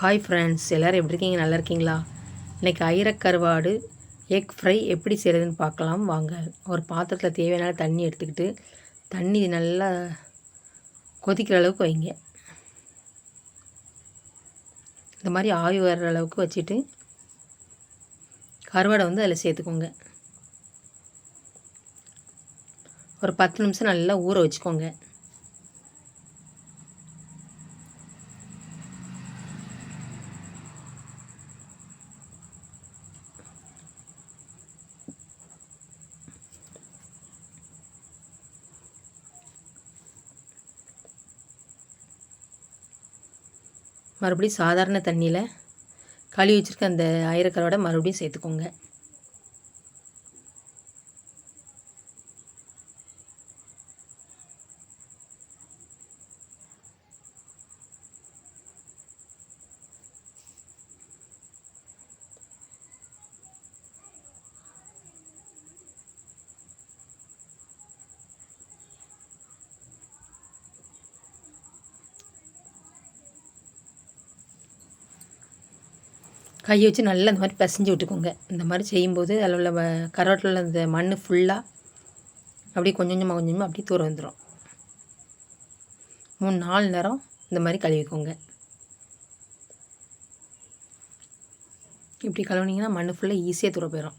Hi friends எல்லோரும் எப்படி இருக்கீங்க? நல்லா இருக்கீங்களா? இன்றைக்கி ஐரக்கருவாடு எக் ஃப்ரை எப்படி செய்கிறதுன்னு பார்க்கலாம். வாங்க ஒரு பாத்திரத்தில் தேவையான தண்ணி எடுத்துக்கிட்டு தண்ணி நல்லா கொதிக்கிற அளவுக்கு வைங்க. இந்த மாதிரி ஆவி வர்ற அளவுக்கு வச்சுட்டு கருவாடை வந்து அதில் சேர்த்துக்கோங்க. ஒரு பத்து நிமிஷம் நல்லா ஊற வச்சுக்கோங்க. மறுபடியும் சாதாரண தண்ணியில் கழுவி வச்சுருக்க அந்த ஐரக்கரோட மறுபடியும் சேர்த்துக்கோங்க. கையை வச்சு நல்லா இந்த மாதிரி பிசைஞ்சு விட்டுக்கோங்க. இந்த மாதிரி செய்யும்போது அதில் உள்ள கருவாட்டில் உள்ள இந்த மண் ஃபுல்லாக அப்படியே கொஞ்சம் கொஞ்சமாக கொஞ்சம் கொஞ்சமாக அப்படியே தூர வந்துடும் மூணு நாலு நேரம் இந்த மாதிரி கழுவிக்கோங்க. இப்படி கழுவுனீங்கன்னா மண் ஃபுல்லாக ஈஸியாக தூர போயிடும்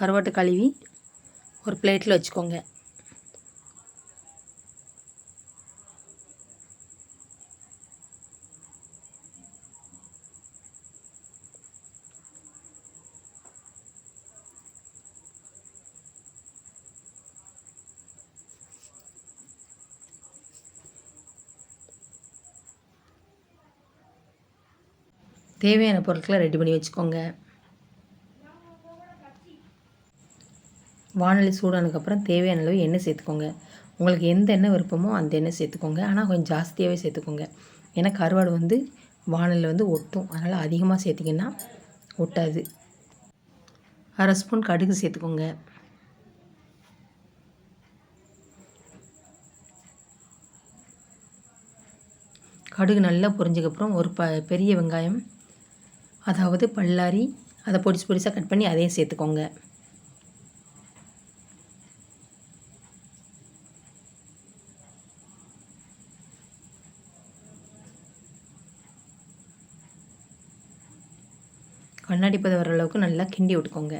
கருவாட்டு கழுவி ஒரு பிளேட்டில் வச்சுக்கோங்க. தேவையான பொருட்களை ரெடி பண்ணி வச்சுக்கோங்க. வானொலி சூடானதுக்கப்புறம் தேவையான அளவு எண்ணெய் சேர்த்துக்கோங்க. உங்களுக்கு எந்த எண்ணெய் விருப்பமோ அந்த எண்ணெய் சேர்த்துக்கோங்க. ஆனால் கொஞ்சம் ஜாஸ்தியாகவே சேர்த்துக்கோங்க. ஏன்னா கருவாடு வந்து வானலில் வந்து ஒட்டும். அதனால் அதிகமாக சேர்த்திங்கன்னா ஒட்டாது. அரை ஸ்பூன் கடுகு சேர்த்துக்கோங்க. கடுகு நல்லா பொரிஞ்சக்கப்புறம் ஒரு ப பெரிய வெங்காயம் அதாவது பல்லாரி அதை பொடிசு பொடிசாக கட் பண்ணி அதையும் சேர்த்துக்கோங்க. கண்ணாடி பதம் வர அளவுக்கு நல்லா கிண்டி விட்டுக்கோங்க.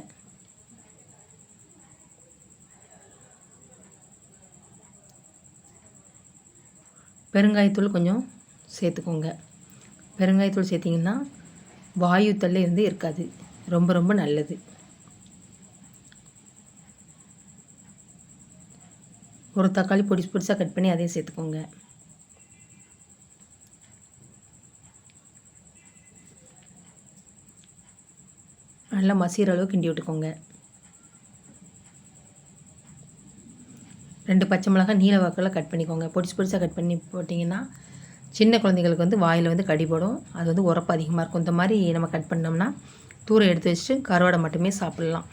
பெருங்காயத்தூள் கொஞ்சம் சேர்த்துக்கோங்க. பெருங்காயத்தூள் சேர்த்திங்கன்னா வாயு தொல்லை வந்து இருக்காது. ரொம்ப ரொம்ப நல்லது. ஒரு தக்காளி பொடிசு பொடிசாக கட் பண்ணி அதையும் சேர்த்துக்கோங்க. நல்லா மசிகிற அளவு கிண்டி விட்டுக்கோங்க. ரெண்டு பச்சை மிளகாய் நீல வாக்கில் கட் பண்ணிக்கோங்க. பொடிசு பொடிசாக கட் பண்ணி போட்டிங்கன்னா சின்ன குழந்தைங்களுக்கு வந்து வாயில் வந்து கடிபடும் அது வந்து உரப்பு அதிகமாக இருக்கும். இந்த மாதிரி நம்ம கட் பண்ணோம்னா தூரம் எடுத்து வச்சுட்டு கருவாடை மட்டுமே சாப்பிட்லாம்.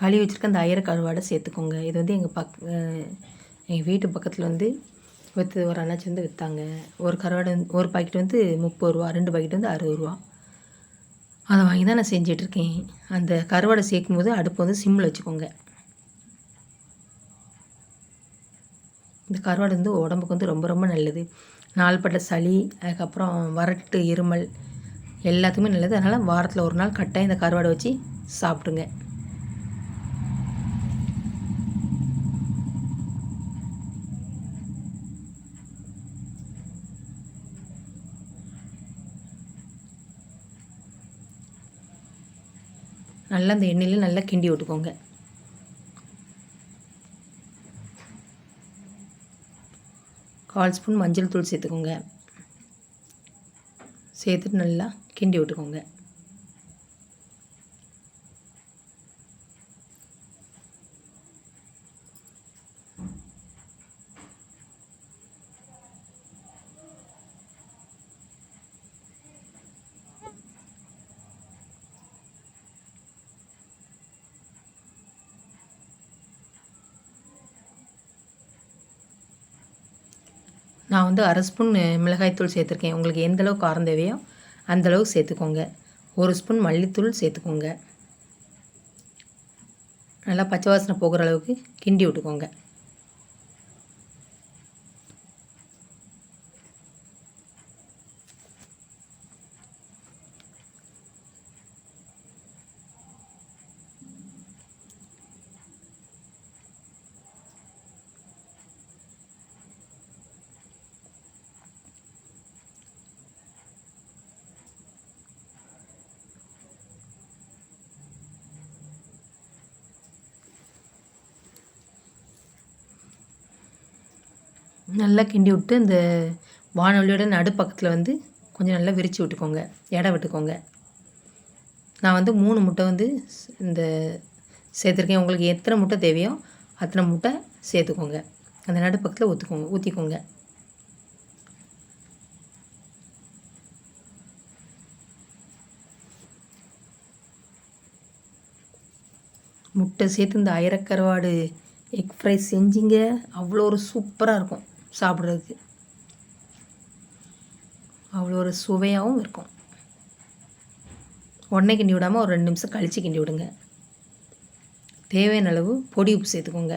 களி வச்சுருக்க அந்த அயர கருவாடை சேர்த்துக்கோங்க. இது வந்து எங்கள் பக் எங்கள் வீட்டு பக்கத்தில் வந்து விற்று ஒரு அண்ணாச்சி வந்து விற்றாங்க ஒரு கருவாடை ஒரு பாக்கெட் வந்து முப்பது ரூபா ரெண்டு பாக்கெட் வந்து அறுபது ரூபா. அதை வாங்கி தான் நான் செஞ்சிட்ருக்கேன். அந்த கருவாடை சேர்க்கும் போது அடுப்பு வந்து சிம்மில் வச்சுக்கோங்க. இந்த கருவாடு வந்து உடம்புக்கு வந்து ரொம்ப ரொம்ப நல்லது. நாள்பட்ட சளி அதுக்கப்புறம் வறட்டு இருமல் எல்லாத்துக்குமே நல்லது. அதனால் வாரத்தில் ஒரு நாள் கட்டாயம் இந்த கருவாடை வச்சு சாப்பிடுங்க. நல்லா அந்த எண்ணெயில் நல்லா கிண்டி விட்டுக்கோங்க. கால் ஸ்பூன் மஞ்சள் தூள் சேர்த்துக்கோங்க. சேர்த்துட்டு நல்லா கிண்டி விட்டுக்கோங்க. நான் வந்து அரை ஸ்பூன் மிளகாய்த்தூள் சேர்த்துருக்கேன். உங்களுக்கு எந்த அளவுக்கு காரம் தேவையோ அந்த அளவுக்கு சேர்த்துக்கோங்க. ஒரு ஸ்பூன் மல்லித்தூள் சேர்த்துக்கோங்க. நல்லா பச்சை வாசனை போகிற அளவுக்கு கிண்டி விட்டுக்கோங்க. நல்லா கிண்டி விட்டு இந்த வானொலியோட நடுப்பக்கத்தில் வந்து கொஞ்சம் நல்லா விரித்து விட்டுக்கோங்க. எடை விட்டுக்கோங்க. நான் வந்து மூணு முட்டை வந்து இந்த சேர்த்துருக்கேன். உங்களுக்கு எத்தனை முட்டை தேவையோ அத்தனை முட்டை சேர்த்துக்கோங்க. அந்த நடுப்பக்கத்தில் ஊற்றிக்கோங்க ஊற்றிக்கோங்க முட்டை சேர்த்து இந்த அயரக்கருவாடு எக் ஃப்ரை செஞ்சிங்க. அவ்வளோ ஒரு சூப்பராக இருக்கும். சாப்பிட்றதுக்கு. அவ்வளோ ஒரு சுவையாகவும் இருக்கும். உடனே கிண்டி விடாமல் ஒரு ரெண்டு நிமிஷம் கழித்து கிண்டி விடுங்க. தேவையான அளவு பொடி உப்பு சேர்த்துக்கோங்க.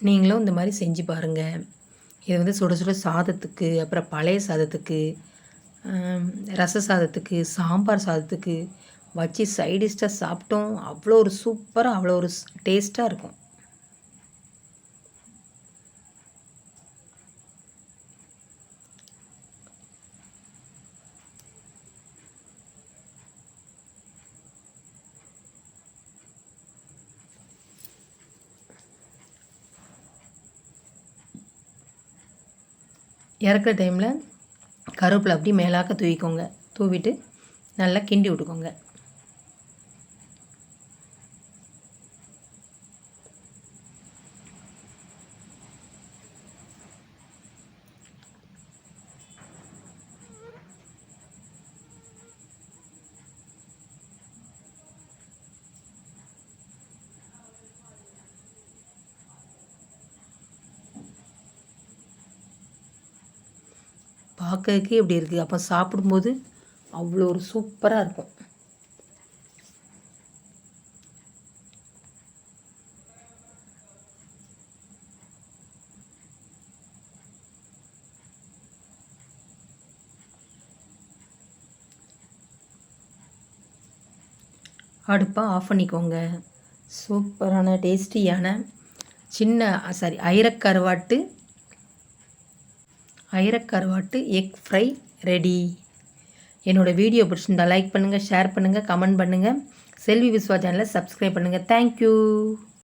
நீங்களும் இந்த மாதிரி செஞ்சு பாருங்கள் இது வந்து சுட சுட சாதத்துக்கு அப்புறம் பழைய சாதத்துக்கு ரச சாதத்துக்கு சாம்பார் சாதத்துக்கு வச்சு சைடிஷ்டாக சாப்பிட்டோம். அவ்வளோ ஒரு சூப்பராக அவ்வளோ ஒரு டேஸ்ட்டாக இருக்கும். இறக்குற டைமில் கருவேப்பிலை அப்படி மேலாக்க தூவிக்கோங்க. தூவிட்டு நல்லா கிண்டி விட்டுக்கோங்க. பார்க்கறதுக்கே இப்படி இருக்குது அப்போ சாப்பிடும்போது அவ்வளோ ஒரு சூப்பராக இருக்கும். அடுப்பை ஆஃப் பண்ணிக்கோங்க. சூப்பரான டேஸ்டியான சின்ன சாரி ஐரக்கருவாட்டு ஐரக்கருவாட்டு எக் ஃப்ரை ரெடி. என்னோடய வீடியோ பிடிச்சிருந்தா லைக் பண்ணுங்கள் ஷேர் பண்ணுங்கள் கமெண்ட் பண்ணுங்கள் செல்வி விஸ்வா சேனலை சப்ஸ்கிரைப் பண்ணுங்கள் தேங்க்யூ